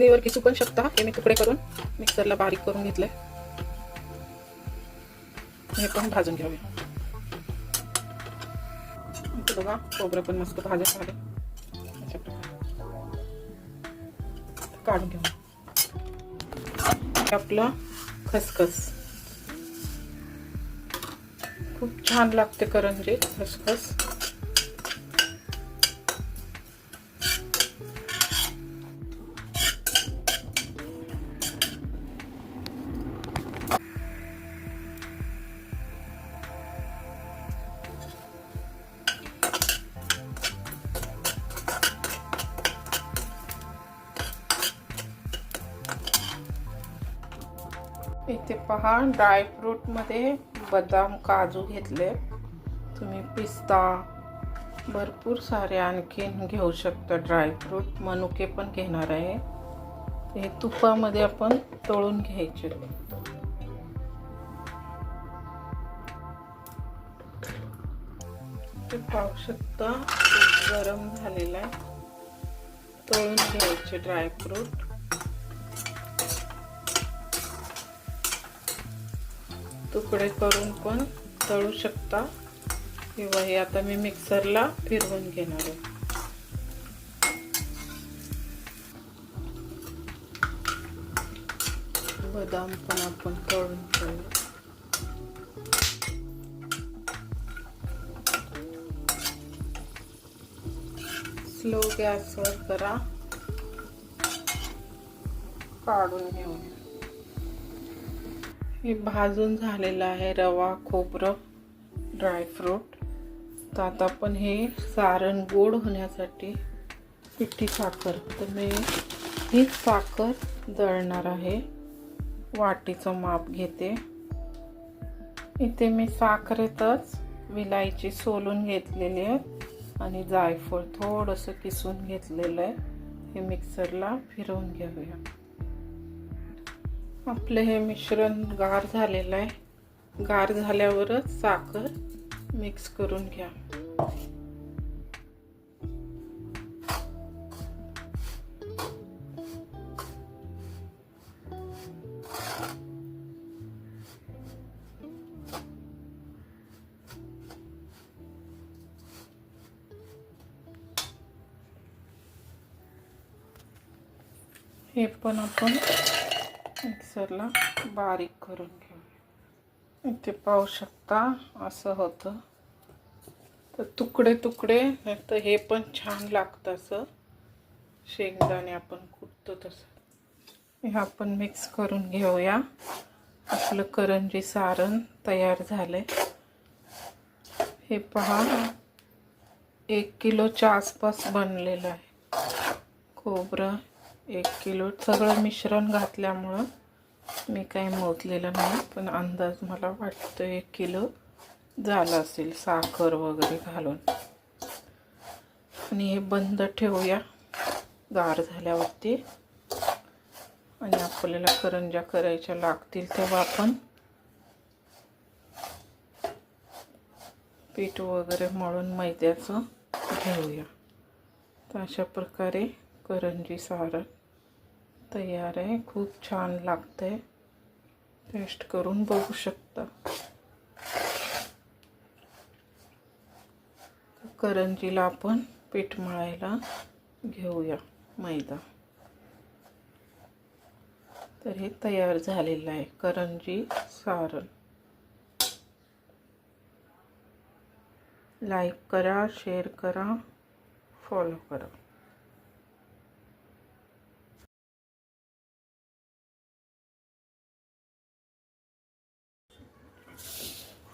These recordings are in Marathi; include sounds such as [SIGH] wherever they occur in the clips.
चटणीवर किसू पण शकता. हे मी तुकडे करून मिक्सरला बारीक करून घेतले हे पण भाजून घेऊया. बघा खोबरं पण मस्त भाजत झाले. अशा प्रकारे काढून घेऊ आपलं खसखस. खूप छान लागते करंजे खसखस. पहा ड्रायफ्रूटमध्ये बदाम काजू घेतले. तुम्ही पिस्ता भरपूर सारे आणखीन घेऊ शकता ड्रायफ्रूट मनुके पण घेणार आहे. हे तुपामध्ये आपण तळून घ्यायचे. ते पाहू शकता गरम झालेला आहे. तळून घ्यायचे ड्रायफ्रूट तुकडे करून पण तळू शकता. किंवा हे आता मी मिक्सरला फिरवून घेणार आहे. बदाम पण आपण तळून ठेवू स्लो गॅसवर करा काढून घेऊया. हे भाजून झालेलं आहे रवा खोबरं ड्रायफ्रूट तर आता आपण हे सारण गोड होण्यासाठी पिठी साखर. तर मी ही साखर दळणार आहे. वाटीचं माप घेते. इथे मी साखरेतच विलायची सोलून घेतलेली आहे आणि जायफळ थोडंसं किसून घेतलेलं आहे. हे मिक्सरला फिरवून घेऊया. आपलं हे मिश्रण गार झालेलं आहे. गार झाल्यावरच साखर मिक्स करून घ्या. हे पण आपण मिक्सरला बारीक करून घेऊ इथे पाहू शकता असं होतं. तर तुकडे तुकडे तर हे पण छान लागतं असं. शेंगदाणे आपण कुटतो तसं. हे आपण मिक्स करून घेऊया. आपलं करंजी सारण तयार झालंय. हे पहा. एक किलोच्या आसपास बनलेलं आहे. खोबरं एक किलो. सगळं मिश्रण घातल्यामुळं मी काही मोजलेलं नाही पण अंदाज मला वाटतं एक किलो झालं असेल साखर वगैरे घालून. आणि हे बंद ठेवूया. गार झाल्यावरती. आणि आपल्याला करंजा करायच्या लागतील तेव्हा आपण पीठ वगैरे मळून मैद्याचं घेऊया. तर अशा प्रकारे करंजी सारण तयार आहे. खूप छान लागते टेस्ट करून बघू शकता. करंजीला आपण पीठ मळायला घेऊया मैदा. तर हे तयार झालेलं आहे करंजी सारण. लाईक करा शेअर करा फॉलो करा.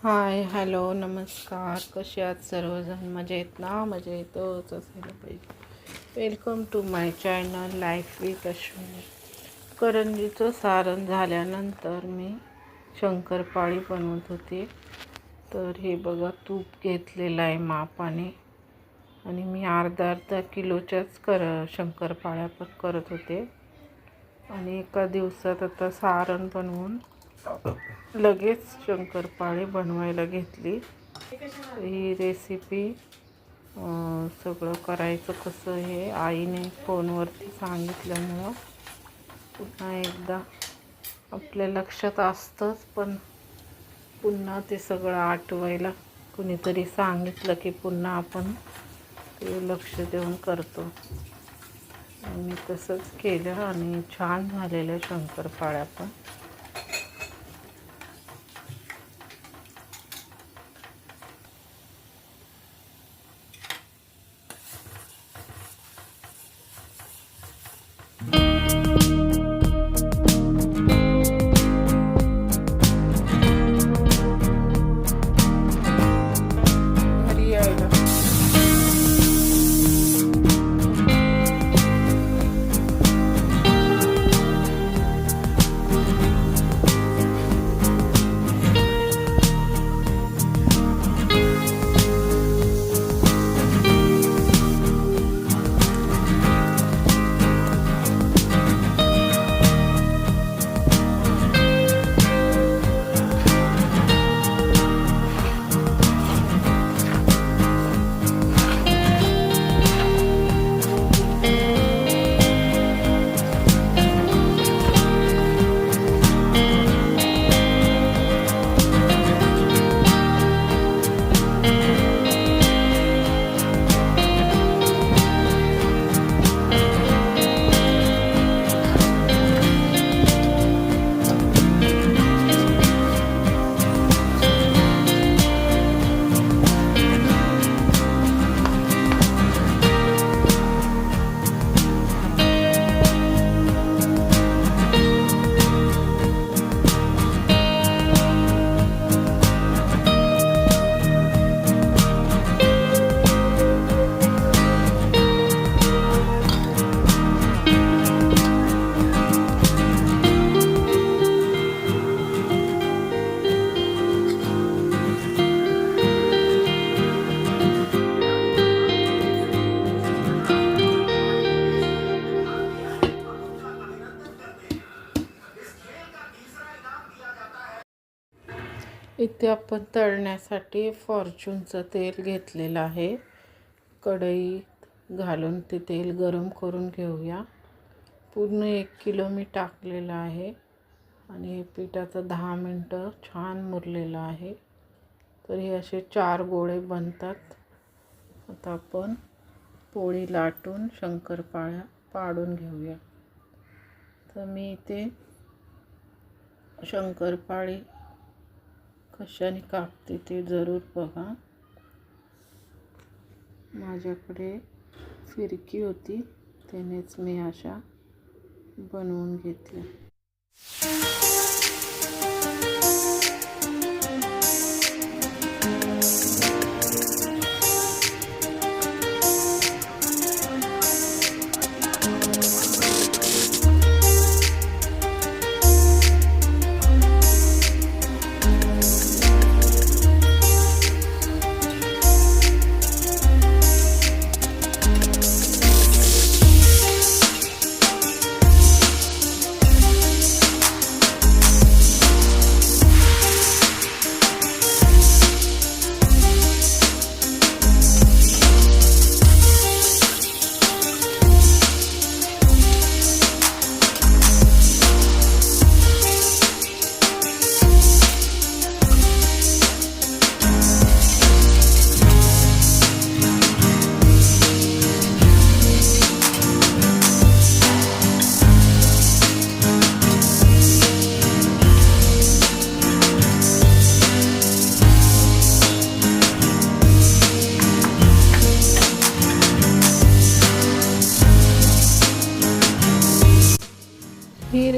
हाय हॅलो नमस्कार. कसे आहात सर्वजण? मजेत ना? मजेतच हो, असायला पाहिजे. Welcome to my channel life with Ashwini करंजीचं सारण झाल्यानंतर मी शंकरपाळी बनवत होते. तर हे बघा तूप घेतलेलं आहे मापाने. आणि मी अर्धा अर्धा किलोच्याच कर शंकरपाळ्या पण करत होते. आणि एका दिवसात आता सारण बनवून [LAUGHS] लगेच शंकरपाळी बनवायला घेतली. ही रेसिपी सगळं करायचं कसं हे आईने फोनवरती सांगितल्यामुळं पुन्हा एकदा आपल्या लक्षात असतंच पण पुन्हा ते सगळं आठवायला कुणीतरी सांगितलं की पुन्हा आपण ते लक्ष देऊन करतो. मी तसंच केलं आणि छान झालेल्या शंकरपाळ्या पण. आपण तळण्यासाठी फॉर्च्यूनचं तेल घेतलेलं आहे. कढईत घालून ते तेल गरम करून घेऊया. पूर्ण एक किलो मी टाकलेलं आहे आणि हे पिठाचं दहा मिनटं छान मुरलेलं आहे. तर हे असे चार गोळे बनतात. आता आपण पोळी लाटून शंकरपाळ्या पाडून घेऊया. तर मी इथे शंकरपाळी कशाने कापते ते जरूर बघा. माझ्याकडे फिरकी होती त्यानेच मी अशा बनवून घेतल्या.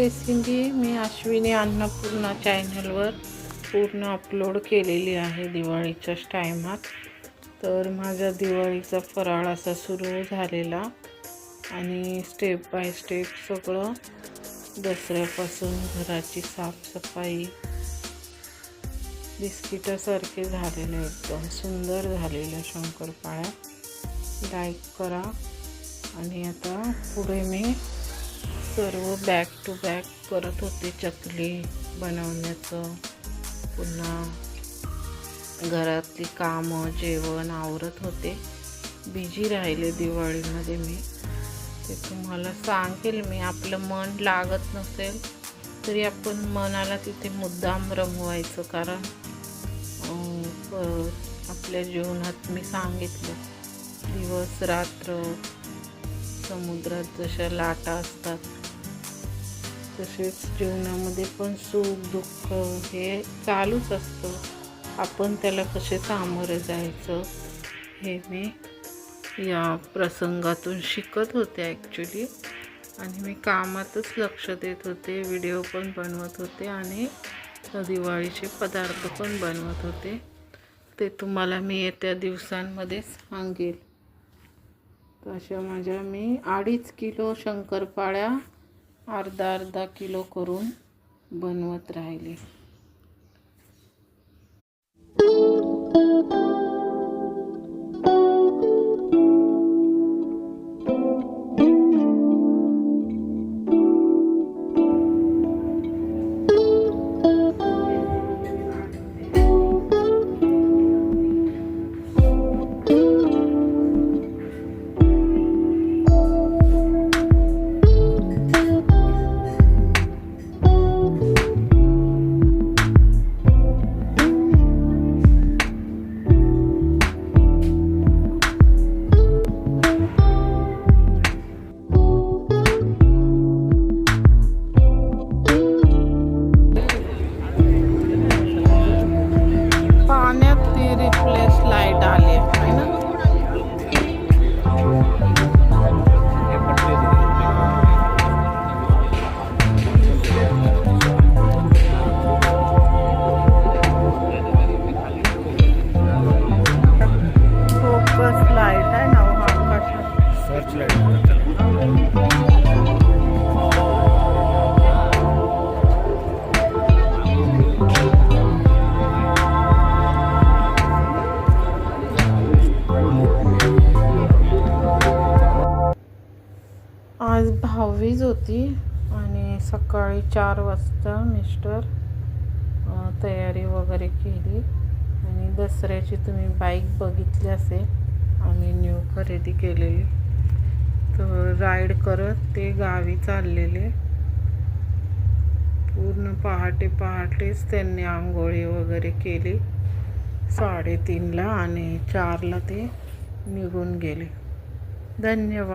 रेसिपी मी अश्विनी अन्नपूर्णा चॅनलवर पूर्ण अपलोड केलेली आहे दिवाळीच्याच टायमात तर माझा दिवाळीचा फराळ असा सुरू झालेला आणि स्टेप बाय स्टेप सगळं दसऱ्यापासून घराची साफसफाई बिस्किटासारखे झालेले एकदम सुंदर झालेलं शंकरपाळ्या. लाईक करा. आणि आता पुढे मी सर्व बॅक टू बॅक करत होते चकली बनवण्याचं. पुन्हा घरातली कामं जेवण आवरत होते. बिझी राहिले दिवाळीमध्ये मी. ते तुम्हाला सांगेल मी आपलं मन लागत नसेल तरी आपण मनाला तिथे मुद्दाम रमवायचं कारण आपल्या जीवनात मी सांगितलं. दिवस रात्र समुद्रात जशा लाटा असतात तसेच जीवनामध्ये पण सुख दुःख हे चालूच असतं. आपण त्याला कसे सामोरे जायचं हे मी या प्रसंगातून शिकत होते ॲक्च्युली आणि मी कामातच लक्ष देत होते व्हिडिओ पण बनवत होते आणि दिवाळीचे पदार्थ पण बनवत होते. ते तुम्हाला मी येत्या दिवसांमध्ये सांगेल. तर अशा माझ्या मी अडीच किलो शंकरपाळ्या अर्धा अर्धा किलो करून बनवत राहिले. सकाळी चार वाजता मिस्टर तयारी वगैरे केली. आणि दसऱ्याची तुम्ही बाईक बघितली असेल आम्ही न्यू खरेदी केलेली. तर राईड करत ते गावी चाललेले. पूर्ण पहाटे पहाटेच त्यांनी आंघोळी वगैरे केली. साडेतीनला आणि चारला ते निघून गेले. धन्यवाद.